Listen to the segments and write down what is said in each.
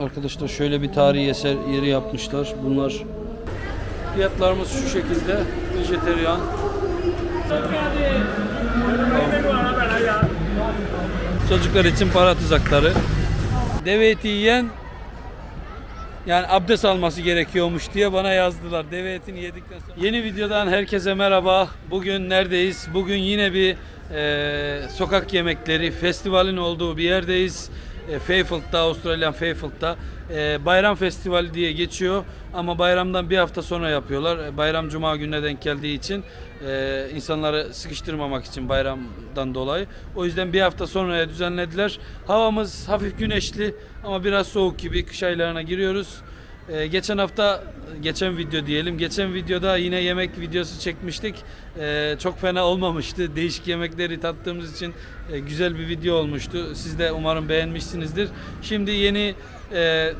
Arkadaşlar şöyle bir tarihi eser yeri yapmışlar. Bunlar fiyatlarımız şu şekilde. Vejeteryan. Çocuklar için para tuzakları. Deve eti yiyen yani abdest alması gerekiyormuş diye bana yazdılar. Deve etini yedikten sonra. Yeni videodan herkese merhaba. Bugün neredeyiz? Bugün yine bir e, sokak yemekleri festivalin olduğu bir yerdeyiz. E, Fairfield'da, Avustralyan Fairfield'da e, bayram festivali diye geçiyor ama bayramdan bir hafta sonra yapıyorlar. E, Bayram cuma gününe denk geldiği için e, insanları sıkıştırmamak için bayramdan dolayı. O yüzden bir hafta sonraya düzenlediler. Havamız hafif güneşli ama biraz soğuk gibi kış aylarına giriyoruz. Ee, geçen hafta, geçen video diyelim, geçen videoda yine yemek videosu çekmiştik. Ee, çok fena olmamıştı. Değişik yemekleri tattığımız için e, güzel bir video olmuştu. Siz de umarım beğenmişsinizdir. Şimdi yeni e,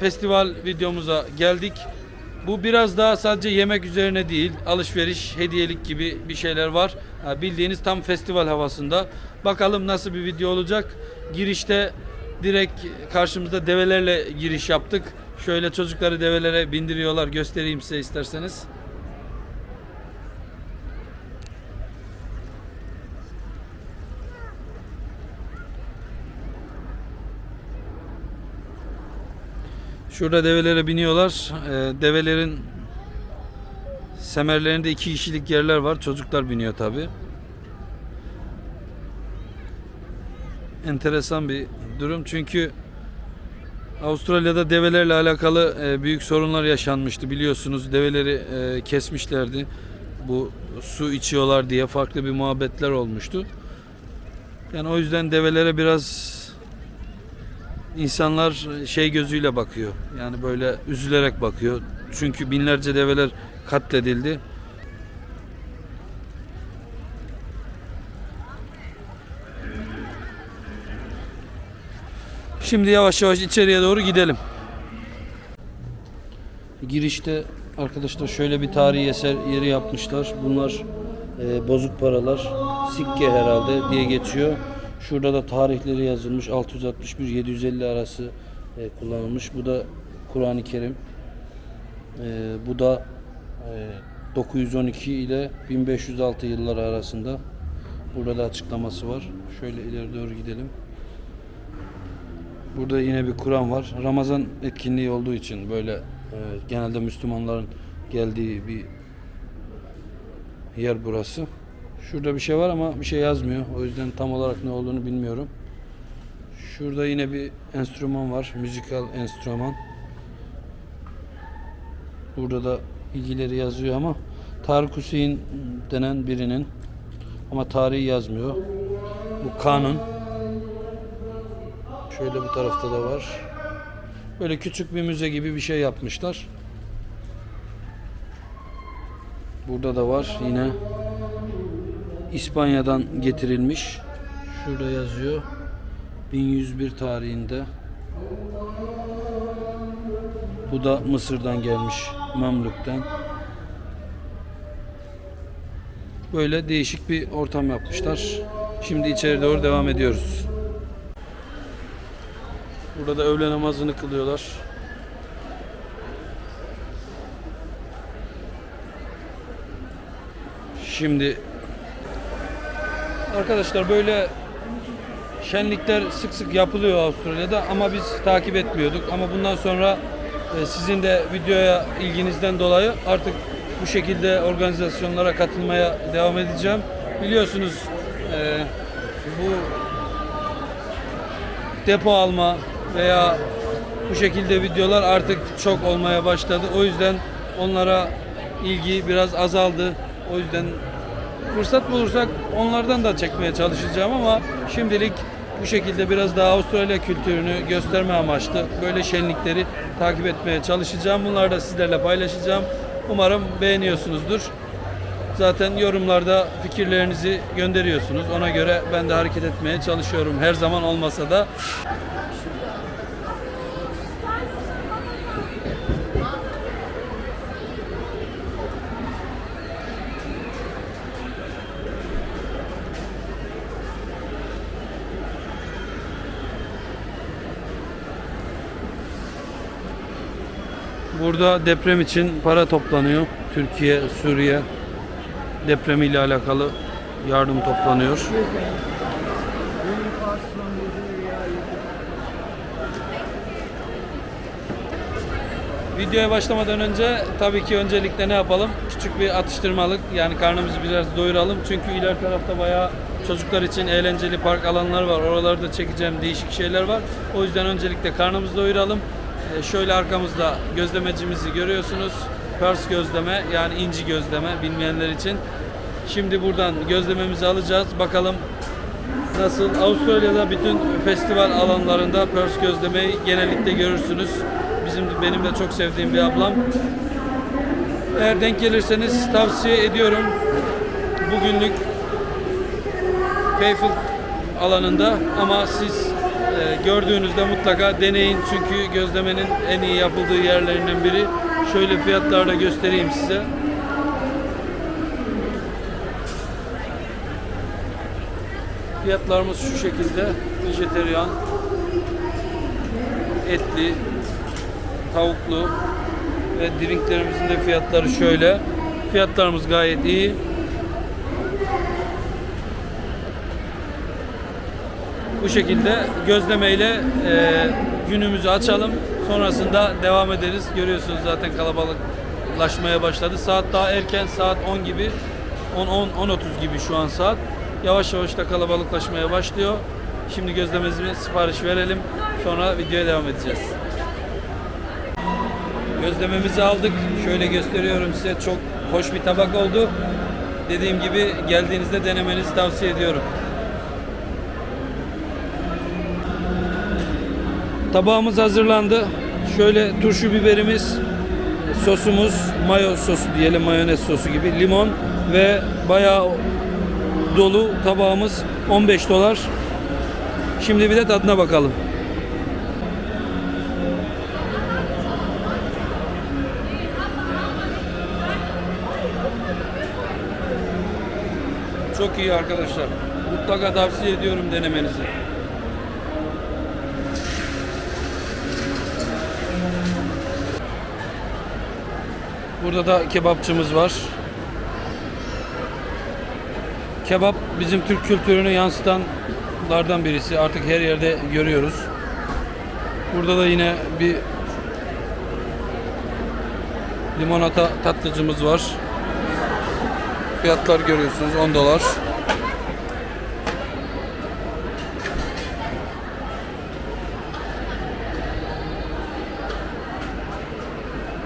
festival videomuza geldik. Bu biraz daha sadece yemek üzerine değil, alışveriş, hediyelik gibi bir şeyler var. Ha, bildiğiniz tam festival havasında. Bakalım nasıl bir video olacak. Girişte direkt karşımızda develerle giriş yaptık. Şöyle çocukları develere bindiriyorlar. Göstereyim size isterseniz. Şurada develere biniyorlar. Ee, develerin semerlerinde iki kişilik yerler var. Çocuklar biniyor tabi. Enteresan bir durum çünkü Avustralya'da develerle alakalı e, büyük sorunlar yaşanmıştı biliyorsunuz. Develeri e, kesmişlerdi. Bu su içiyorlar diye farklı bir muhabbetler olmuştu. Yani o yüzden develere biraz insanlar şey gözüyle bakıyor. Yani böyle üzülerek bakıyor. Çünkü binlerce develer katledildi. Şimdi yavaş yavaş içeriye doğru gidelim. Girişte arkadaşlar şöyle bir tarihi eser yeri yapmışlar. Bunlar e, bozuk paralar. Sikke herhalde diye geçiyor. Şurada da tarihleri yazılmış. 661-750 arası e, kullanılmış. Bu da Kur'an-ı Kerim. E, bu da e, 912 ile 1506 yılları arasında. Burada da açıklaması var. Şöyle ileri doğru gidelim. Burada yine bir Kur'an var. Ramazan etkinliği olduğu için böyle e, genelde Müslümanların geldiği bir yer burası. Şurada bir şey var ama bir şey yazmıyor. O yüzden tam olarak ne olduğunu bilmiyorum. Şurada yine bir enstrüman var. Müzikal enstrüman. Burada da bilgileri yazıyor ama Tarık Hüseyin denen birinin ama tarihi yazmıyor. Bu kanun. Şöyle bu tarafta da var. Böyle küçük bir müze gibi bir şey yapmışlar. Burada da var yine İspanya'dan getirilmiş. Şurada yazıyor. 1101 tarihinde. Bu da Mısır'dan gelmiş. Mamluk'tan. Böyle değişik bir ortam yapmışlar. Şimdi içeri doğru devam ediyoruz. Burada da öğle namazını kılıyorlar. Şimdi arkadaşlar böyle şenlikler sık sık yapılıyor Avustralya'da ama biz takip etmiyorduk. Ama bundan sonra e, sizin de videoya ilginizden dolayı artık bu şekilde organizasyonlara katılmaya devam edeceğim. Biliyorsunuz e, bu depo alma veya bu şekilde videolar artık çok olmaya başladı. O yüzden onlara ilgi biraz azaldı. O yüzden fırsat bulursak onlardan da çekmeye çalışacağım ama şimdilik bu şekilde biraz daha Avustralya kültürünü gösterme amaçlı böyle şenlikleri takip etmeye çalışacağım. Bunları da sizlerle paylaşacağım. Umarım beğeniyorsunuzdur. Zaten yorumlarda fikirlerinizi gönderiyorsunuz. Ona göre ben de hareket etmeye çalışıyorum. Her zaman olmasa da Burada deprem için para toplanıyor. Türkiye, Suriye depremiyle alakalı yardım toplanıyor. Videoya başlamadan önce tabii ki öncelikle ne yapalım? Küçük bir atıştırmalık yani karnımızı biraz doyuralım. Çünkü iler tarafta bayağı çocuklar için eğlenceli park alanları var. Oralarda çekeceğim değişik şeyler var. O yüzden öncelikle karnımızı doyuralım. Ee, şöyle arkamızda gözlemecimizi görüyorsunuz. Pers gözleme yani inci gözleme bilmeyenler için. Şimdi buradan gözlememizi alacağız. Bakalım Nasıl? Avustralya'da bütün festival alanlarında pörs gözlemeyi genellikle görürsünüz. Bizim benim de çok sevdiğim bir ablam. Eğer denk gelirseniz tavsiye ediyorum. Bugünlük Fairfield alanında ama siz e, gördüğünüzde mutlaka deneyin çünkü gözlemenin en iyi yapıldığı yerlerinden biri. Şöyle fiyatlarda göstereyim size. Fiyatlarımız şu şekilde. Vejeteryan, etli, tavuklu ve drinklerimizin de fiyatları şöyle. Fiyatlarımız gayet iyi. Bu şekilde gözlemeyle e, günümüzü açalım. Sonrasında devam ederiz. Görüyorsunuz zaten kalabalıklaşmaya başladı. Saat daha erken, saat 10 gibi. 10 10 10.30 gibi şu an saat. Yavaş yavaş da kalabalıklaşmaya başlıyor. Şimdi gözlememizi sipariş verelim. Sonra videoya devam edeceğiz. Gözlememizi aldık. Şöyle gösteriyorum size. Çok hoş bir tabak oldu. Dediğim gibi geldiğinizde denemenizi tavsiye ediyorum. Tabağımız hazırlandı. Şöyle turşu biberimiz, sosumuz, mayo sosu diyelim mayonez sosu gibi, limon ve bayağı dolu tabağımız 15 dolar. Şimdi bir de tadına bakalım. Çok iyi arkadaşlar. Mutlaka tavsiye ediyorum denemenizi. Burada da kebapçımız var. Kebap bizim Türk kültürünü yansıtanlardan birisi. Artık her yerde görüyoruz. Burada da yine bir limonata tatlıcımız var. Fiyatlar görüyorsunuz 10 dolar.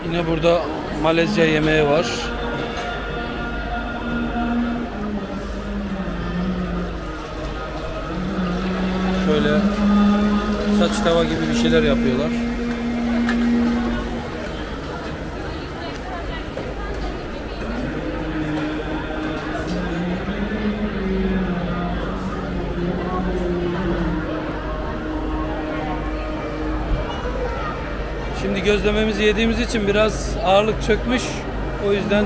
Yine burada Malezya yemeği var. Şöyle saç tava gibi bir şeyler yapıyorlar. Gözlememizi yediğimiz için biraz ağırlık çökmüş. O yüzden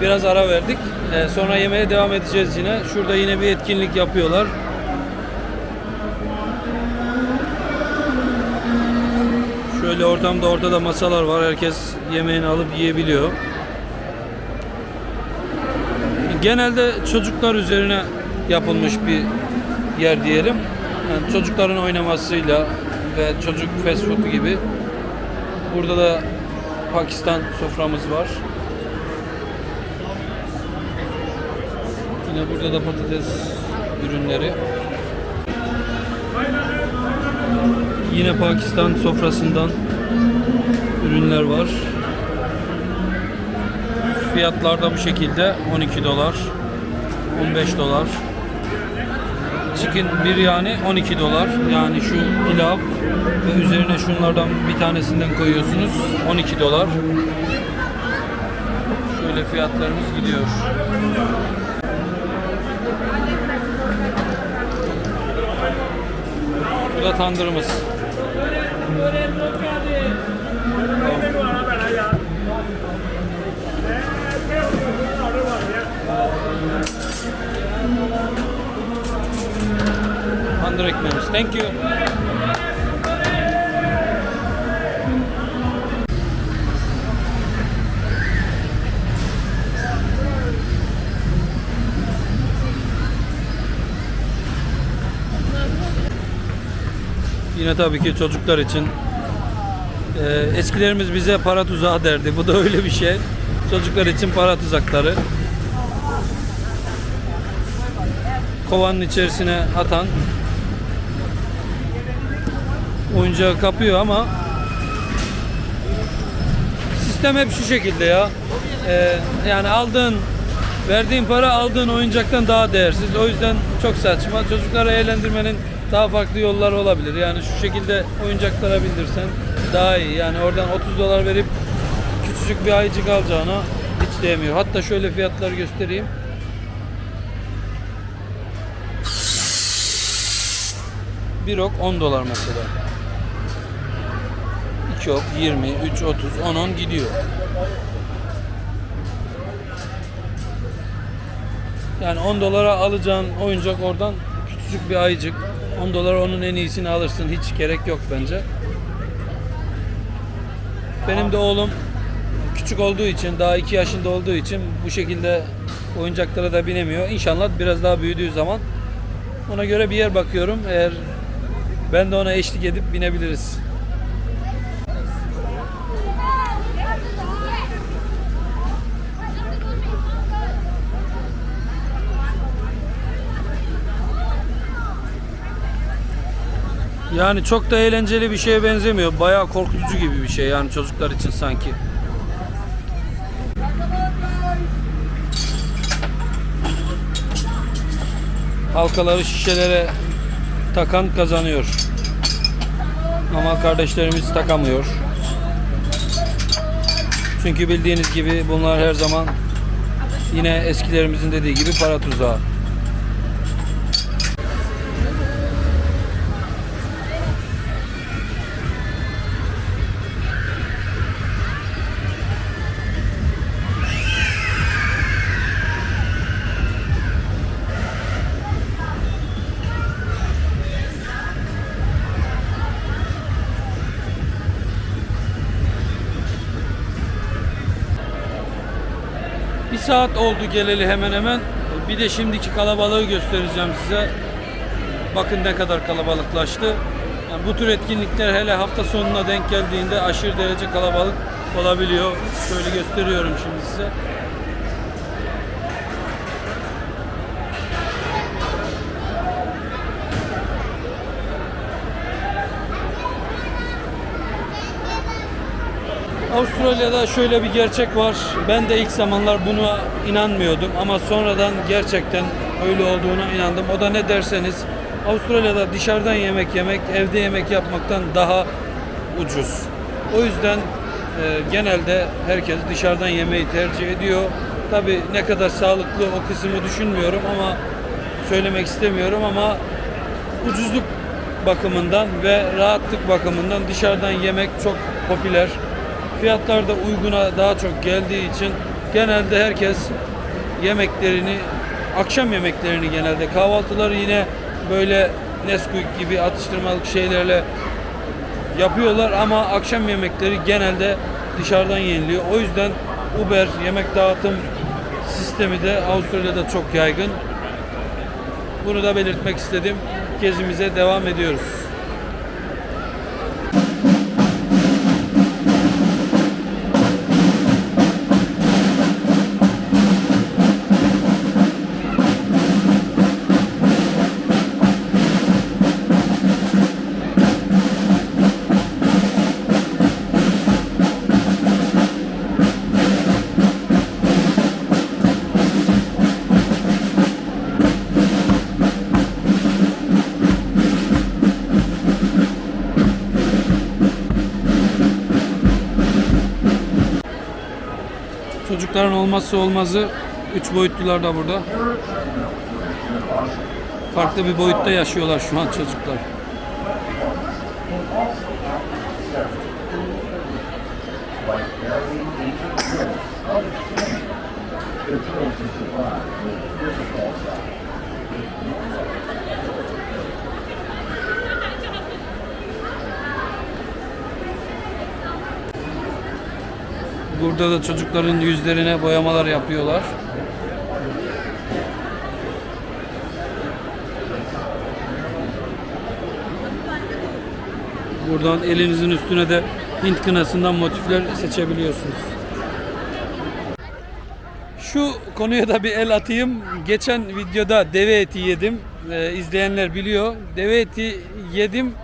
biraz ara verdik. Ee, sonra yemeğe devam edeceğiz yine. Şurada yine bir etkinlik yapıyorlar. Şöyle ortamda ortada masalar var. Herkes yemeğini alıp yiyebiliyor. Genelde çocuklar üzerine yapılmış bir yer diyelim. Yani çocukların oynamasıyla ve çocuk fast food gibi. Burada da Pakistan soframız var. Yine burada da patates ürünleri. Yine Pakistan sofrasından ürünler var. Fiyatlar da bu şekilde 12 dolar, 15 dolar. Chicken biryani 12 dolar. Yani şu pilav ve üzerine şunlardan bir tanesinden koyuyorsunuz 12 dolar. Şöyle fiyatlarımız gidiyor. Bu da tandırımız. 100 ekmeğimiz. Thank you. Yine tabii ki çocuklar için e, eskilerimiz bize para tuzağı derdi. Bu da öyle bir şey. Çocuklar için para tuzakları. Kovanın içerisine atan oyuncağı kapıyor ama sistem hep şu şekilde ya. Ee, yani aldığın verdiğin para aldığın oyuncaktan daha değersiz. O yüzden çok saçma. Çocukları eğlendirmenin daha farklı yolları olabilir. Yani şu şekilde oyuncaklara bindirsen daha iyi. Yani oradan 30 dolar verip küçücük bir ayıcık alacağına hiç değmiyor. Hatta şöyle fiyatları göstereyim. Bir ok 10 dolar mesela. 2 ok 20, 3, 30, 10, 10 gidiyor. Yani 10 dolara alacağın oyuncak oradan küçücük bir ayıcık. 10 dolara onun en iyisini alırsın. Hiç gerek yok bence. Benim de oğlum küçük olduğu için, daha 2 yaşında olduğu için bu şekilde oyuncaklara da binemiyor. İnşallah biraz daha büyüdüğü zaman ona göre bir yer bakıyorum. Eğer ben de ona eşlik edip binebiliriz. Yani çok da eğlenceli bir şeye benzemiyor. Bayağı korkutucu gibi bir şey yani çocuklar için sanki. Halkaları şişelere takan kazanıyor. Ama kardeşlerimiz takamıyor. Çünkü bildiğiniz gibi bunlar her zaman yine eskilerimizin dediği gibi para tuzağı. Saat oldu geleli hemen hemen. Bir de şimdiki kalabalığı göstereceğim size. Bakın ne kadar kalabalıklaştı. Yani bu tür etkinlikler hele hafta sonuna denk geldiğinde aşırı derece kalabalık olabiliyor. Şöyle gösteriyorum şimdi size. Avustralya'da şöyle bir gerçek var. Ben de ilk zamanlar buna inanmıyordum ama sonradan gerçekten öyle olduğuna inandım. O da ne derseniz Avustralya'da dışarıdan yemek yemek evde yemek yapmaktan daha ucuz. O yüzden e, genelde herkes dışarıdan yemeği tercih ediyor. Tabi ne kadar sağlıklı o kısmı düşünmüyorum ama söylemek istemiyorum ama ucuzluk bakımından ve rahatlık bakımından dışarıdan yemek çok popüler. Fiyatlar da uyguna daha çok geldiği için genelde herkes yemeklerini, akşam yemeklerini genelde kahvaltıları yine böyle Nesquik gibi atıştırmalık şeylerle yapıyorlar ama akşam yemekleri genelde dışarıdan yeniliyor. O yüzden Uber yemek dağıtım sistemi de Avustralya'da çok yaygın. Bunu da belirtmek istedim. Gezimize devam ediyoruz. Çocukların olmazsa olmazı 3 boyutlular da burada. Farklı bir boyutta yaşıyorlar şu an çocuklar. Burada da çocukların yüzlerine boyamalar yapıyorlar. Buradan elinizin üstüne de Hint kınasından motifler seçebiliyorsunuz. Şu konuya da bir el atayım. Geçen videoda deve eti yedim. Ee, izleyenler biliyor. Deve eti yedim.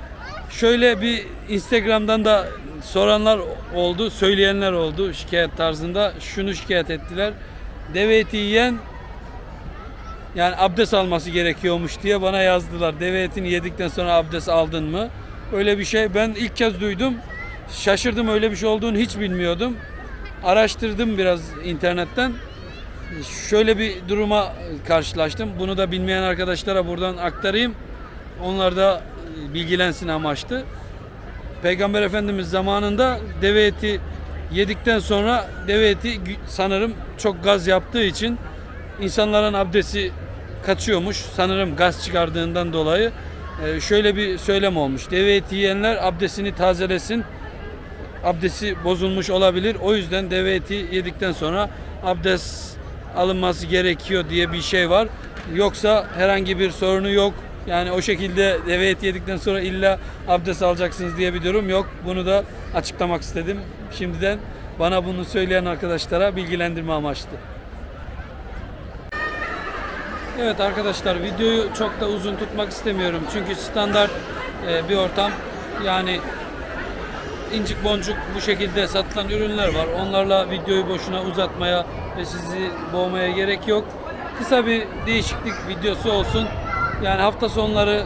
Şöyle bir Instagram'dan da soranlar oldu, söyleyenler oldu şikayet tarzında. Şunu şikayet ettiler. Deve eti yiyen yani abdest alması gerekiyormuş diye bana yazdılar. Deve etini yedikten sonra abdest aldın mı? Öyle bir şey ben ilk kez duydum. Şaşırdım öyle bir şey olduğunu hiç bilmiyordum. Araştırdım biraz internetten. Şöyle bir duruma karşılaştım. Bunu da bilmeyen arkadaşlara buradan aktarayım. Onlar da bilgilensin amaçlı. Peygamber Efendimiz zamanında deve eti yedikten sonra deve eti sanırım çok gaz yaptığı için insanların abdesti kaçıyormuş. Sanırım gaz çıkardığından dolayı Ee, şöyle bir söylem olmuş. Deve eti yiyenler abdestini tazelesin. Abdesti bozulmuş olabilir. O yüzden deve eti yedikten sonra abdest alınması gerekiyor diye bir şey var. Yoksa herhangi bir sorunu yok. Yani o şekilde deve eti yedikten sonra illa abdest alacaksınız diye bir durum yok. Bunu da açıklamak istedim. Şimdiden bana bunu söyleyen arkadaşlara bilgilendirme amaçlı. Evet arkadaşlar videoyu çok da uzun tutmak istemiyorum. Çünkü standart e, bir ortam. Yani incik boncuk bu şekilde satılan ürünler var. Onlarla videoyu boşuna uzatmaya ve sizi boğmaya gerek yok. Kısa bir değişiklik videosu olsun. Yani hafta sonları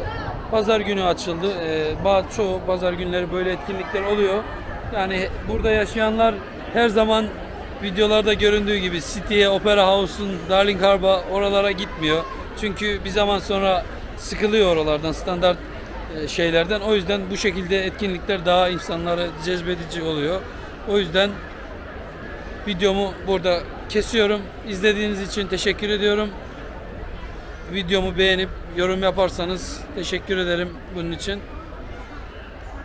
pazar günü açıldı. Ee, çoğu pazar günleri böyle etkinlikler oluyor. Yani burada yaşayanlar her zaman videolarda göründüğü gibi City'ye, Opera House'un, Darling Harbour'a oralara gitmiyor. Çünkü bir zaman sonra sıkılıyor oralardan standart e, şeylerden. O yüzden bu şekilde etkinlikler daha insanları cezbedici oluyor. O yüzden videomu burada kesiyorum. İzlediğiniz için teşekkür ediyorum. Videomu beğenip yorum yaparsanız teşekkür ederim bunun için.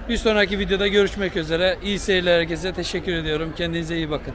Bir sonraki videoda görüşmek üzere. İyi seyirler herkese. Teşekkür ediyorum. Kendinize iyi bakın.